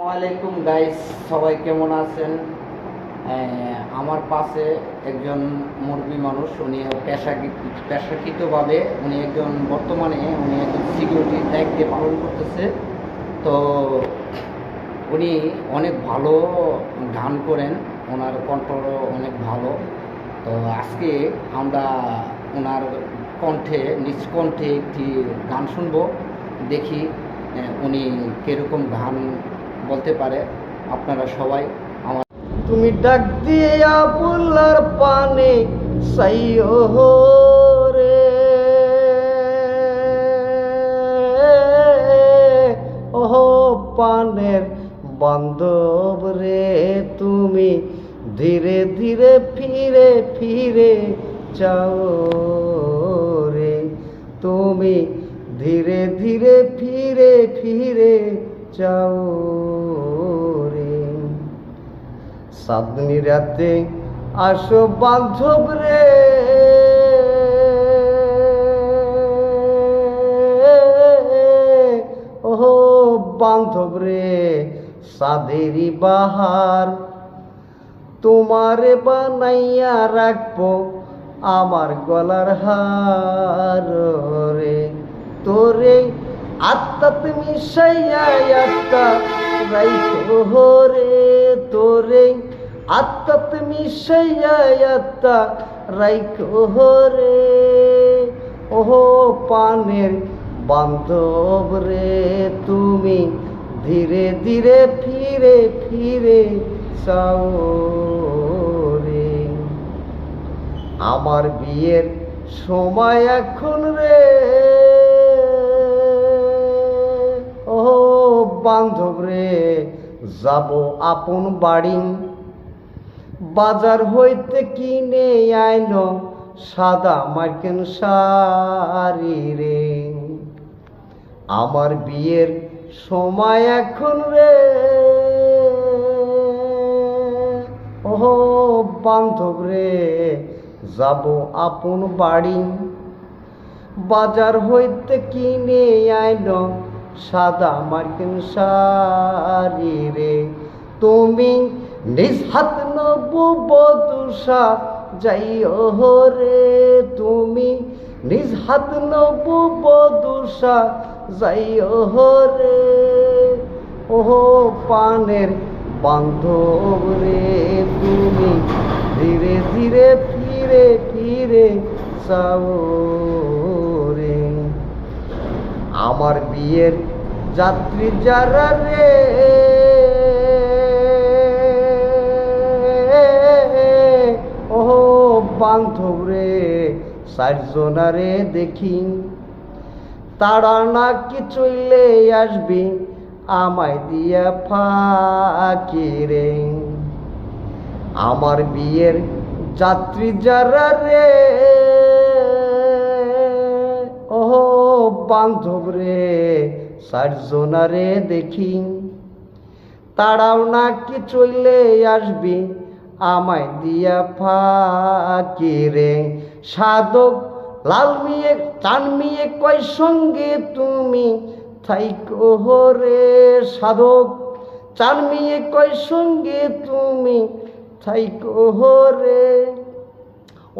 আসসালামাইকুম গাইস সবাই কেমন আছেন? আমার পাশে একজন মুরবি মানুষ, উনি পেশা পেশাকৃতভাবে উনি একজন বর্তমানে উনি একজন সিকিউরিটির দায়িত্বে পালন করতেছে। তো উনি অনেক ভালো গান করেন, ওনার কণ্ঠ অনেক ভালো। তো আজকে আমরা ওনার কণ্ঠে, নিজ কণ্ঠে একটি গান শুনব, দেখি উনি কীরকম গান বলতে পারে আপনারা সবাই আমার তুমি ডাক দিয়া বুলার পানে রে। ওহ, পানের বান্ধব রে তুমি। ধীরে ধীরে ফিরে ফিরে যাও রে। তুমি ধীরে ধীরে ফিরে ফিরে যাও রে। সাদনি রাতে আসো বান্ধব রে। ও বান্ধব রে সাদেরি বাহার। তোমারে বানাইয়া রাখব আমার গলার হার রে। তোরে আত্মা তুমি আত্মা রাইখো রে তোরে। আত্মা তুমি আত্মা রাইখো রে ওহো পানের বান্ধব রে, তুমি ধীরে ধীরে ফিরে ফিরে চাও রে। আমার বিয়ের সময় এখন রে। বান্ধব রে, যাব আপন বাড়ি। বাজার হইতে কিনে আইন সাদা মার্কেন শাড়ি রে। আমার বিয়ের সময় এখন রে। ও বান্ধব রে, যাব আপন বাড়ি। বাজার হইতে কিনে আইন সাদা মার্কিন শাড়ি রে। তুমি নিজ হাত নবু বদুষা, যাইও রে। তুমি নিজ হাত নবু বদুষা, যাইও রে। ওহো পানের বান্ধব রে, তুমি ধীরে ধীরে ফিরে ফিরে চাও আমার বিয়ের যাত্রী যারা রে। ও বান্ধব রে চারজনারে দেখি। তারা নাকি চলে আসবি, আমায় দিয়া ফাঁকি রে। আমার বিয়ের যাত্রী যারা রে বান্ধব রে চারজনারে দেখি। তারাও নাকি চলে আসবি, আমায় দিয়া ফাঁকি রে। সাধক, লাল মিয়ে, চান মিয়ে কয় সঙ্গে তুমি? থাইকো রে সাধক, চান মিয়ে কয় সঙ্গে তুমি? থাইকো রে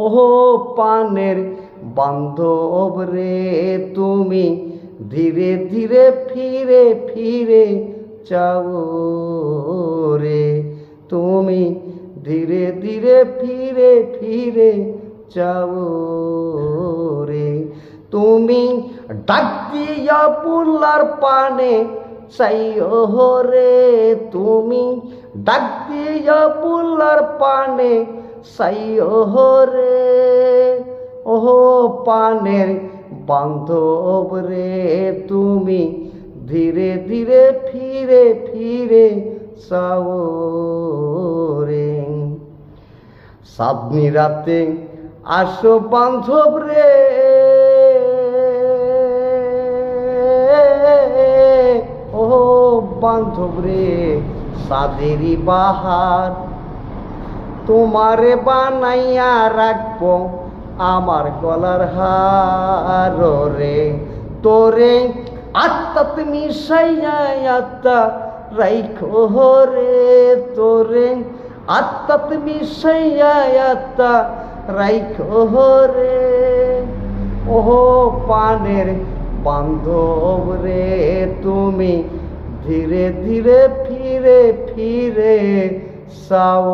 ওহো, পানের বান্ধব রে, তুমি ধীরে ধীরে ফিরে ফিরে চাও রে। তুমি ধীরে ধীরে ফিরে ফিরে চাও রে। তুমি ডাক দিয়া পুলার পানে চাইও রে। তুমি ডাক দিয়া পুলার পানে চাইও রে। পানের বান্ধব রে তুমি। ধীরে ধীরে ফিরে ফিরে চাও রে সাদনি রাতে আসো বান্ধব রে। ও বান্ধব রে সাদেরি বাহার। তোমারে বানাইয়া রাখব আমার গলার হার রে, তোরে আত্মা তুমি আত্মা রাইখো রে, তোরে আত্মাত মিশাইয়া আত্মা রাইখো রে। ওহো পানের বান্ধব রে, তুমি ধীরে ধীরে ফিরে ফিরে সাও